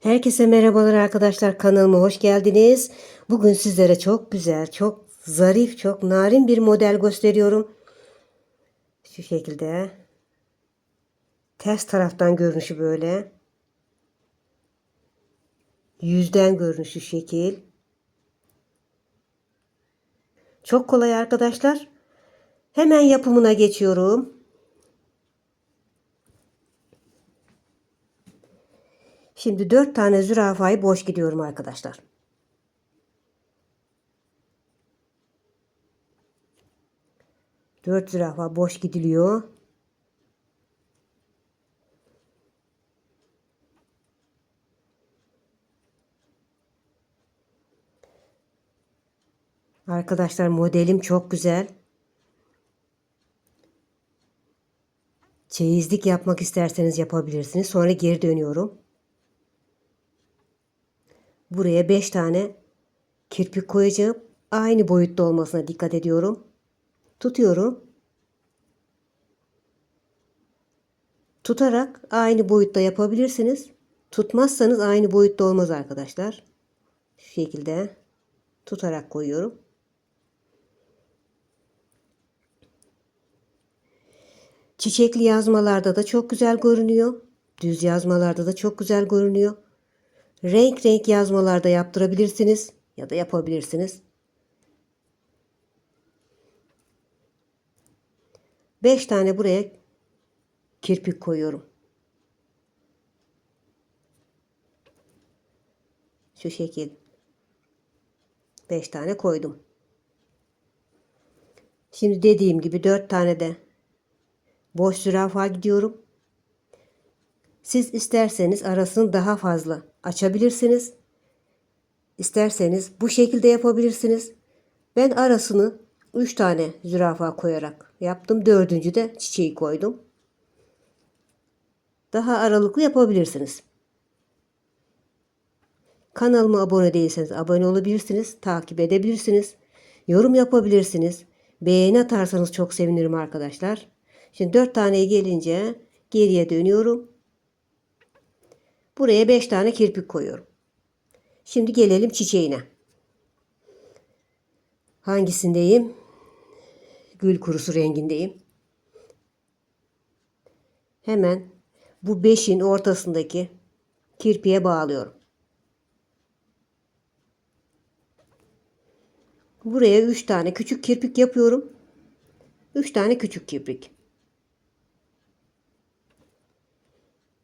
Herkese merhabalar arkadaşlar kanalıma hoş geldiniz. Bugün sizlere çok güzel, çok zarif, çok narin bir model gösteriyorum. Şu şekilde. Ters taraftan görünüşü böyle. Yüzden görünüşü şekil. Çok kolay arkadaşlar. Hemen yapımına geçiyorum. Şimdi dört tane zürafayı boş gidiyorum arkadaşlar. Dört zürafa boş gidiliyor. Arkadaşlar modelim çok güzel. Çeyizlik yapmak isterseniz yapabilirsiniz. Sonra geri dönüyorum. Buraya 5 tane kirpik koyacağım. Aynı boyutta olmasına dikkat ediyorum. Tutuyorum. Tutarak aynı boyutta yapabilirsiniz. Tutmazsanız aynı boyutta olmaz arkadaşlar. Şu şekilde tutarak koyuyorum. Çiçekli yazmalarda da çok güzel görünüyor. Düz yazmalarda da çok güzel görünüyor. Renk renk yazmalarda yaptırabilirsiniz ya da yapabilirsiniz. 5 tane buraya kirpik koyuyorum. Şu şekil. 5 tane koydum. Şimdi dediğim gibi 4 tane de boş zürafa gidiyorum. Siz isterseniz arasını daha fazla açabilirsiniz. İsterseniz bu şekilde yapabilirsiniz. Ben arasını 3 tane zürafa koyarak yaptım. Dördüncü de çiçeği koydum. Daha aralıklı yapabilirsiniz. Kanalıma abone değilseniz abone olabilirsiniz. Takip edebilirsiniz. Yorum yapabilirsiniz. Beğeni atarsanız çok sevinirim arkadaşlar. Şimdi 4 taneye gelince geriye dönüyorum. Buraya 5 tane kirpik koyuyorum. Şimdi gelelim çiçeğine. Hangisindeyim? Gül kurusu rengindeyim. Hemen bu 5'in ortasındaki kirpiğe bağlıyorum. Buraya 3 tane küçük kirpik yapıyorum. 3 tane küçük kirpik.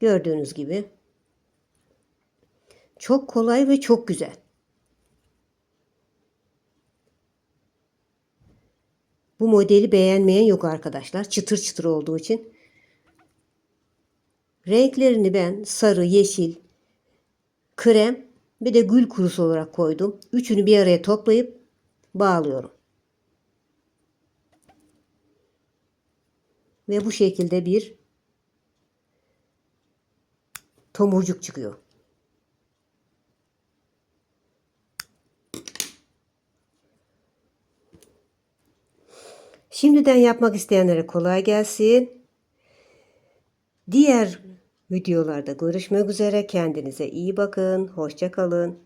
Gördüğünüz gibi çok kolay ve çok güzel. Bu modeli beğenmeyen yok arkadaşlar. Çıtır çıtır olduğu için. Renklerini ben sarı, yeşil, krem bir de gül kurusu olarak koydum. Üçünü bir araya toplayıp bağlıyorum. Ve bu şekilde bir tomurcuk çıkıyor. Şimdiden yapmak isteyenlere kolay gelsin. Diğer videolarda görüşmek üzere. Kendinize iyi bakın. Hoşça kalın.